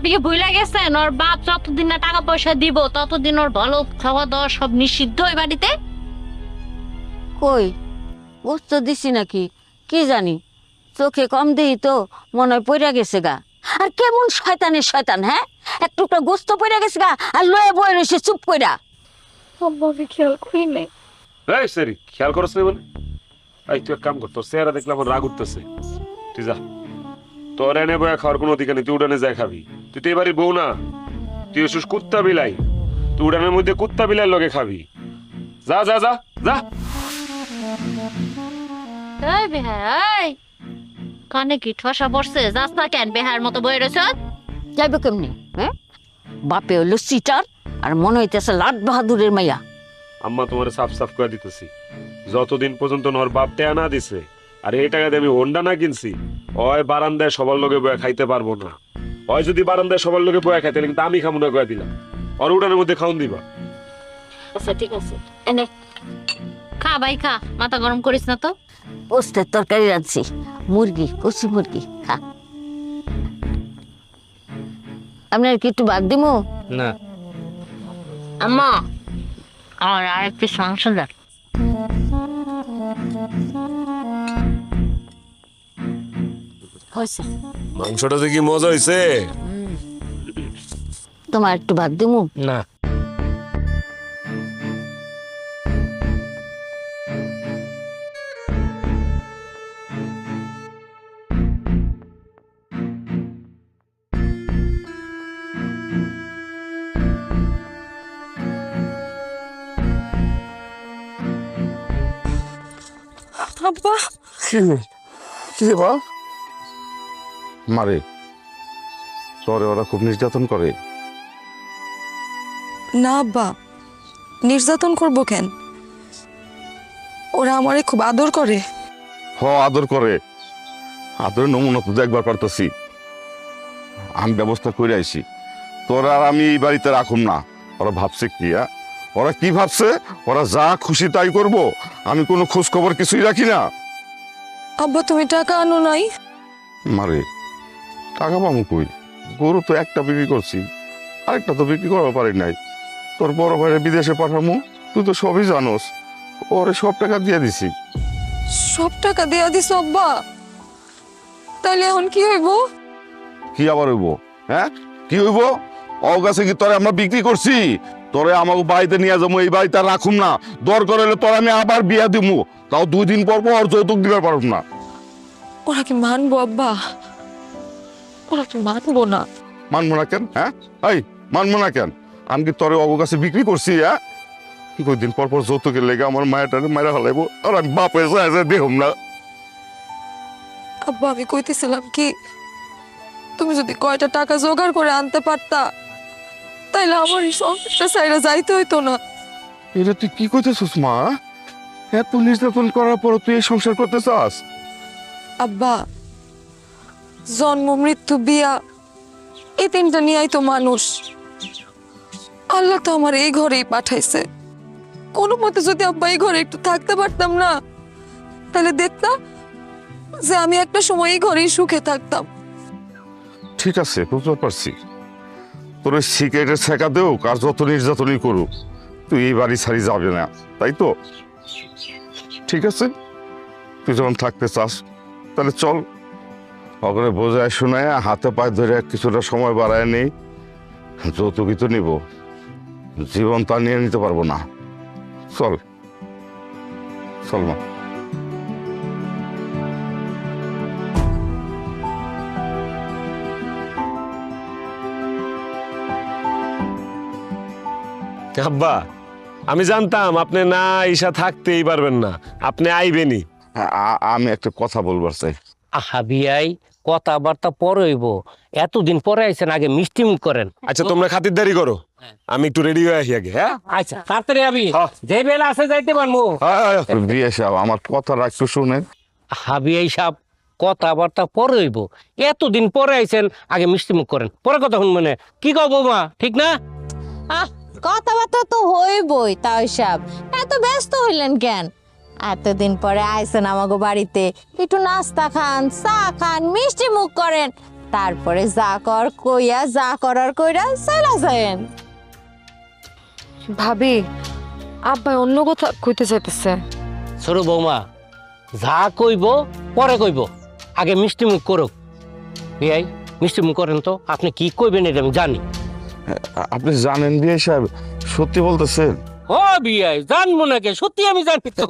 আপনি কি ভুলে গেছেন? ওর বাপ যতদিন না টাকা পয়সা দিব ততদিন ওর ভালো খাওয়া দাওয়া সব নিষিদ্ধ ওই বাড়িতে? কই? বুঝতে দিছি নাকি? কি জানি? চোখে কম দেই তো মনে হয় পড়ে গেছে গা। আর কেমন শয়তানের শয়তান হ্যাঁ? এক টুকটা গোস্ত পড়ে গেছে গা আর লয়ে বয়ে রয়েছে চুপ কইরা। আব্বা আমি খেয়াল করি নাই। এই সেরি খেয়াল করছ না মানে? এই তুই এক কাম কর তোর চেহারা দেখলে আমার রাগ উঠতেছে। তুই যা। তোর এনে বয়া খাওয়ার কোনো অধিকার নেই তুই উড়ানে যাই খাবি। তুই তো এবারই বউ না। তুই এসুস কুত্তা বিলাই। তুই উড়ানের মধ্যে কুত্তা বিলাই লগে খাবি। যা যা যা যা। এই বেহা কানে কি ঠসা পড়ছে? যাস না কেন বেহার মতো বয়ে রয়েছ? যাইবে কেমনি হ্যাঁ? বাপে হইল সিটার আর মনে হইতেছে লাট বাহাদুরের মাইয়া। আম্মা তোমার সাফ সাফ করে দিতেছি। যতদিন পর্যন্ত নর বাপ টেয়া না দিছে আর এই টাকা দিয়ে আমি হোন্ডা না কিনছি ওই বারান্দায় সবার লগে বয়া খাইতে পারব না। ওই যদি বারান্দায় সবার লোকে বয়া খাইতে কিন্তু আমি খামু না কয়ে দিলাম। আর উড়ানের মধ্যে খাওন দিবা। আচ্ছা ঠিক আছে। এনে খা ভাই খা। মাথা গরম করিস না তো। পোস্তের তরকারি রাঁধছি। মুরগি কচি মুরগি খা। আপনার কি একটু বাদ দিমু? না। আম্মা আমার আর একটু মাংস হয়েছে। মাংসটা দেখি মজা হইছে। তোমার একটু বাদ দিমু? না। আব্বা। কি কি রে বল মারে। তোরে ওরা খুব নির্যাতন করে। না আব্বা নির্যাতন করব কেন? ওরা আমারে খুব আদর করে। হ আদর করে। আদর নমুনা তো দেখবার পারতেছি। আমি ব্যবস্থা করে আইছি। তোরা আর আমি এই বাড়িতে রাখুম না। ওরা ভাবছে কি? ওরা কি ভাবছে? ওরা যা খুশি তাই করব। আমি কোনো খোঁজ খবর কিছুই রাখি না। আব্বা তুমি টাকা আনো নাই? মারে। টাকা পাবো কই? গরু তো একটা বিক্রি করছি আরেকটা তো বিক্রি করার পারি নাই। তোর বড় ভাইরে বিদেশে পাঠামো তুই তো সবই জানোস ওরে সব টাকা দিয়ে দিছি। সব টাকা দেয়া দিস আব্বা? তাইলে এখন কি হইব? কি আবার হইব? হ্যাঁ? কি হইব? ও কাছে কি তোরে আমরা বিক্রি করছি? তোরে আমাকে বাড়িতে নিয়ে যাব এই বাড়িতে রাখুম না। দরকার হলে তোর আমি আবার বিয়া দিমু। তাও দুই দিন পর পর যৌতুক দিবার পারব না। ওরা কি মানবো আব্বা? ওরা কি মানবো না। মানবো না কেন? হ্যাঁ? এই মানবো না কেন? আমি কি তোরে অগ কাছে বিক্রি করছি হ্যাঁ? দুই দিন পর পর যৌতুকের লেগে আমার মায়েরটারে মায়েরা হলাইবো আর আমি বাপে যায় দেখুম না। আব্বা আমি কইতেছিলাম কি তুমি যদি কয়টা টাকা জোগাড় করে আনতে পারতা তাইলে আমার এই সংসারটা সাইরা যাইতে হইতো না। এটা তুই কি করতেছিস মা? এত নির্যাতন করার পর তুই এই সংসার করতে চাস? আব্বা জন্ম, মৃত্যু, বিয়া, এই তিনটা নিয়েই তো মানুষ। আল্লাহ তো আমার এই ঘরেই পাঠাইছে। কোনো মতে যদি আব্বা এই ঘরে একটু থাকতে পারতাম না, তাহলে দেখতাম যে আমি একটা সময় এই ঘরেই সুখে থাকতাম। ঠিক আছে, বুঝতে পারছি। তোর ওই সিগারেটের ছেঁকা দেও কার যত নির্যাতনই করুক, তুই এই বাড়ি ছাড়ি যাবে না, তাই তো? ঠিক আছে? তুই যখন থাকতে চাস, তাহলে চল। ওখানে বোঝায় শোনায় হাতে পায়ে ধরে কিছুটা সময় বাড়ায় নেই। যৌতুকই তো নিব। জীবন তা নিয়ে নিতে পারব না। চল। চল মা। আব্বা আমি জানতাম আপনি না ঈশা থাকতেই পারবেন না। আপনি আইবেনি আমি একটা কথা বলবার চাই। আহা বিয়াই কথাবার্তা পরে হইব। এতদিন পরে আইছেন আগে মিষ্টি মুখ করেন। আচ্ছা তোমরা খাতিরদারি করো। আমি একটু রেডি হয়ে আসি আগে হ্যাঁ? আচ্ছা তাড়াতাড়ি আমি হ্যাঁ। যে বেলা আছে যাইতে পারব বিয়ে সাহেব আমার কথাটা একটু শুনেন হাবিয়াই সাহ কথাবার্তা পরে হইব। এতদিন পরে আইছেন আগে মিষ্টি মুখ করেন। পরে কথা শুন মানে। কি কব বৌমা ঠিক না? আহ কথাবার্তা তো হইবই তাই সব এত ব্যস্ত হইলেন কেন? এতদিন পরে আইসেন আমাগো বাড়িতে। একটু নাস্তা খান চা খান মিষ্টি মুখ করেন। তারপরে যা কর কইয়া যা করার কইরা চলা যায়েন। ভাবি আব্বাই অন্য কথা কইতে চাইতেছে। ছোট বৌমা যা কইব পরে কইব। আগে মিষ্টি মুখ করুক। বিয়াই মিষ্টি মুখ করেন তো আপনি কি কইবেন এটা আমি জানি। আপনি জানেন বিয়ে সাহেব সত্যি বলতেছেন? ও বিয়াই জানব নাকি সত্যি আমি জানি তো